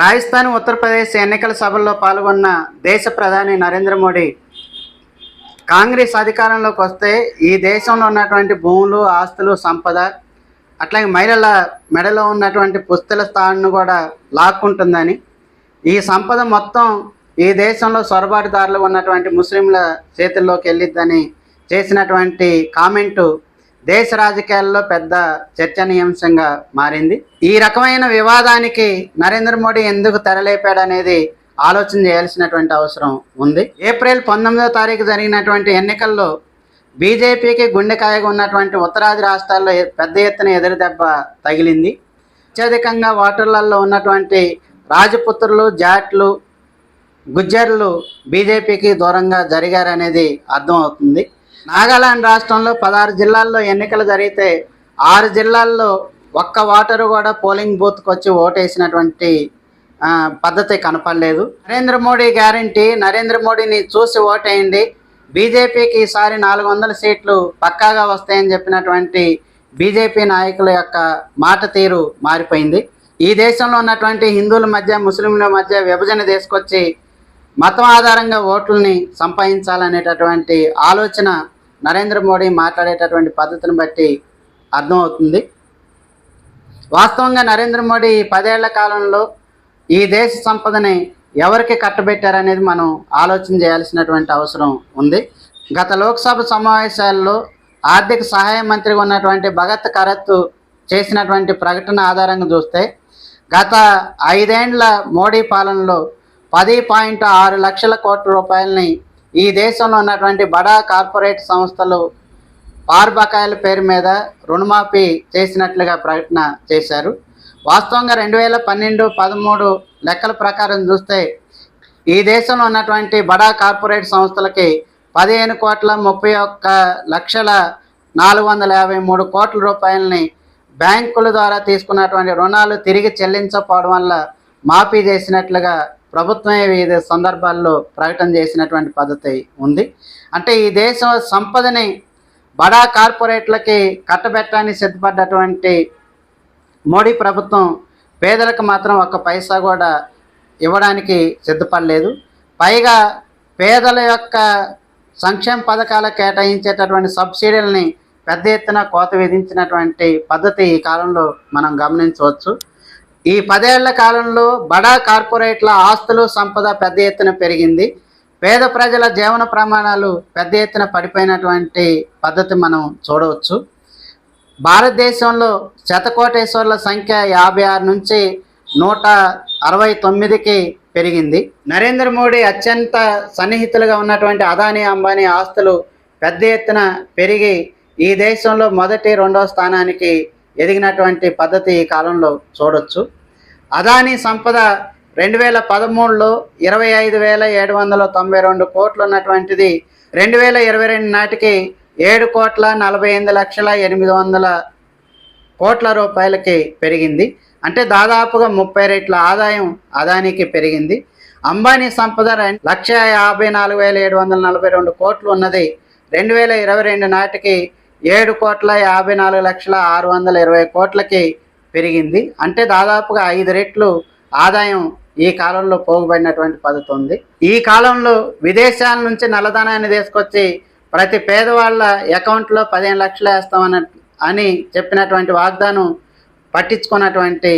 రాజస్థాన్ ఉత్తరప్రదేశ్ ఎన్నికల సభల్లో పాల్గొన్న దేశ ప్రధాని నరేంద్ర మోడీ కాంగ్రెస్ అధికారంలోకి వస్తే ఈ దేశంలో ఉన్నటువంటి భూములు ఆస్తులు సంపద అట్లాగే మహిళల మెడలో ఉన్నటువంటి పుస్తల స్థానాన్ని కూడా లాక్కుంటుందని. ఈ సంపద మొత్తం ఈ దేశంలో సొరబాటుదారులు ఉన్నటువంటి ముస్లింల చేతుల్లోకి వెళ్ళిద్దని చేసినటువంటి కామెంటు దేశ రాజకీయాల్లో పెద్ద చర్చనీయాంశంగా మారింది. ఈ రకమైన వివాదానికి నరేంద్ర మోడీ ఎందుకు తెరలేపాడు అనేది ఆలోచన చేయాల్సినటువంటి అవసరం ఉంది. ఏప్రిల్ పంతొమ్మిదో తారీఖు జరిగినటువంటి ఎన్నికల్లో బీజేపీకి గుండెకాయగా ఉన్నటువంటి ఉత్తరాది రాష్ట్రాల్లో పెద్ద ఎత్తున ఎదురుదెబ్బ తగిలింది. అత్యధికంగా ఓటర్లలో ఉన్నటువంటి రాజపుత్రులు జాట్లు గుజ్జర్లు బీజేపీకి దూరంగా జరిగారనేది అర్థమవుతుంది. నాగాలాండ్ రాష్ట్రంలో పదహారు జిల్లాల్లో ఎన్నికలు జరిగితే ఆరు జిల్లాల్లో ఒక్క ఓటరు కూడా పోలింగ్ బూత్కి వచ్చి ఓటేసినటువంటి పద్ధతి కనపడలేదు. నరేంద్ర మోడీ గ్యారంటీ నరేంద్ర మోడీని చూసి ఓటేయండి. బీజేపీకి ఈసారి నాలుగు వందల సీట్లు పక్కాగా వస్తాయని చెప్పినటువంటి బీజేపీ నాయకుల యొక్క మాట తీరు మారిపోయింది. ఈ దేశంలో ఉన్నటువంటి హిందువుల మధ్య ముస్లింల మధ్య విభజన తీసుకొచ్చి మతం ఆధారంగా ఓట్లని సంపాదించాలనేటటువంటి ఆలోచన నరేంద్ర మోడీ మాట్లాడేటటువంటి పద్ధతిని బట్టి అర్థమవుతుంది. వాస్తవంగా నరేంద్ర మోడీ పదేళ్ళ కాలంలో ఈ దేశ సంపదని ఎవరికి కట్టబెట్టారనేది మనం ఆలోచన చేయాల్సినటువంటి అవసరం ఉంది. గత లోక్సభ సమావేశాల్లో ఆర్థిక సహాయ మంత్రిగా ఉన్నటువంటి భగత్ కరత్ చేసినటువంటి ప్రకటన ఆధారంగా చూస్తే గత ఐదేండ్ల మోడీ పాలనలో పది పాయింట్ ఆరు లక్షల కోట్ల రూపాయలని ఈ దేశంలో ఉన్నటువంటి బడా కార్పొరేట్ సంస్థలు పార్బకాయిల పేరు మీద రుణమాఫీ చేసినట్లుగా ప్రకటన చేశారు. వాస్తవంగా రెండు వేల పన్నెండు పదమూడు లెక్కల ప్రకారం చూస్తే ఈ దేశంలో ఉన్నటువంటి బడా కార్పొరేట్ సంస్థలకి పదిహేను కోట్ల ముప్పై ఒక్క లక్షల నాలుగు వందల యాభై మూడు కోట్ల రూపాయలని బ్యాంకుల ద్వారా తీసుకున్నటువంటి రుణాలు తిరిగి చెల్లించకపోవడం వల్ల మాఫీ చేసినట్లుగా ప్రభుత్వమే వివిధ సందర్భాల్లో ప్రకటన చేసినటువంటి పద్ధతి ఉంది. అంటే ఈ దేశం సంపదని బడా కార్పొరేట్లకి కట్టబెట్టడానికి సిద్ధపడ్డటువంటి మోడీ ప్రభుత్వం పేదలకు మాత్రం ఒక్క పైసా కూడా ఇవ్వడానికి సిద్ధపడలేదు. పైగా పేదల యొక్క సంక్షేమ పథకాల కేటాయించేటటువంటి సబ్సిడీలని పెద్ద ఎత్తున కోత విధించినటువంటి పద్ధతి ఈ కాలంలో మనం గమనించవచ్చు. ఈ పదేళ్ళ కాలంలో బడా కార్పొరేట్ల ఆస్తులు సంపద పెద్ద ఎత్తున పెరిగింది. పేద ప్రజల జీవన ప్రమాణాలు పెద్ద ఎత్తున పడిపోయినటువంటి పద్ధతి మనం చూడవచ్చు. భారతదేశంలో శతకోటేశ్వర్ల సంఖ్య యాభై ఆరు నుంచి నూట అరవై తొమ్మిదికి పెరిగింది. నరేంద్ర మోడీ అత్యంత సన్నిహితులుగా ఉన్నటువంటి అదానీ అంబానీ ఆస్తులు పెద్ద ఎత్తున పెరిగి ఈ దేశంలో మొదటి రెండవ స్థానానికి ఎదిగినటువంటి పద్ధతి ఈ కాలంలో చూడొచ్చు. అదానీ సంపద రెండు వేల పదమూడులో ఇరవై ఐదు వేల ఏడు వందల తొంభై రెండు కోట్లు ఉన్నటువంటిది రెండు వేల ఇరవై రెండు నాటికి ఏడు కోట్ల నలభై ఎనిమిది లక్షల ఎనిమిది వందల కోట్ల రూపాయలకి పెరిగింది. అంటే దాదాపుగా ముప్పై రెట్ల ఆదాయం అదానికి పెరిగింది. అంబానీ సంపద లక్ష యాభై నాలుగు వేల ఏడు వందల నలభై రెండు కోట్లు ఉన్నది. రెండు వేల ఇరవై రెండు నాటికి ఏడు కోట్ల యాభై నాలుగు లక్షల ఆరు వందల ఇరవై కోట్లకి పెరిగింది. అంటే దాదాపుగా ఐదు రెట్లు ఆదాయం ఈ కాలంలో పోగుబడినటువంటి పద్ధతి ఉంది. ఈ కాలంలో విదేశాల నుంచి నల్లధనాన్ని తీసుకొచ్చి ప్రతి పేదవాళ్ళ అకౌంట్లో పదిహేను లక్షలు వేస్తామని అని చెప్పినటువంటి వాగ్దానం పట్టించుకున్నటువంటి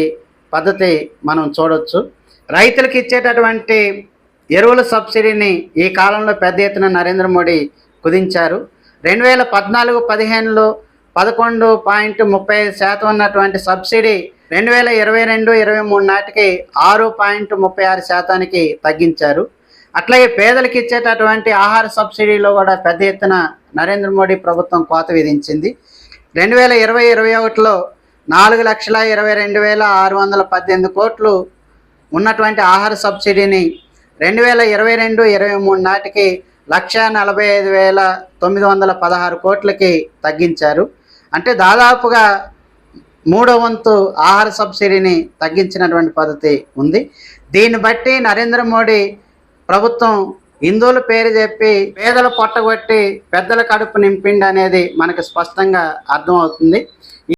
పద్ధతి మనం చూడొచ్చు. రైతులకు ఇచ్చేటటువంటి ఎరువుల సబ్సిడీని ఈ కాలంలో పెద్ద ఎత్తున నరేంద్ర మోడీ కుదించారు. రెండు వేల పద్నాలుగు పదిహేనులో పదకొండు పాయింట్ ముప్పై ఐదు శాతం ఉన్నటువంటి సబ్సిడీ రెండు వేల ఇరవై రెండు ఇరవై మూడు నాటికి ఆరు పాయింట్ ముప్పై ఆరు శాతానికి తగ్గించారు. అట్లాగే పేదలకు ఇచ్చేటటువంటి ఆహార సబ్సిడీలో కూడా పెద్ద ఎత్తున నరేంద్ర మోడీ ప్రభుత్వం కోత విధించింది. రెండు వేల ఇరవై ఇరవై ఒకటిలో నాలుగు లక్షల ఇరవై రెండు వేల ఆరు వందల పద్దెనిమిది కోట్లు ఉన్నటువంటి ఆహార సబ్సిడీని రెండు వేల ఇరవై రెండు ఇరవై మూడు నాటికి లక్ష నలభై ఐదు వేల తొమ్మిది వందల పదహారు కోట్లకి తగ్గించారు. అంటే దాదాపుగా మూడో వంతు ఆహార సబ్సిడీని తగ్గించినటువంటి పద్ధతి ఉంది. దీన్ని బట్టి నరేంద్ర మోడీ ప్రభుత్వం హిందువుల పేరు చెప్పి పేదల పొట్టగొట్టి పెద్దల కడుపు నింపిండి అనేది మనకు స్పష్టంగా అర్థమవుతుంది.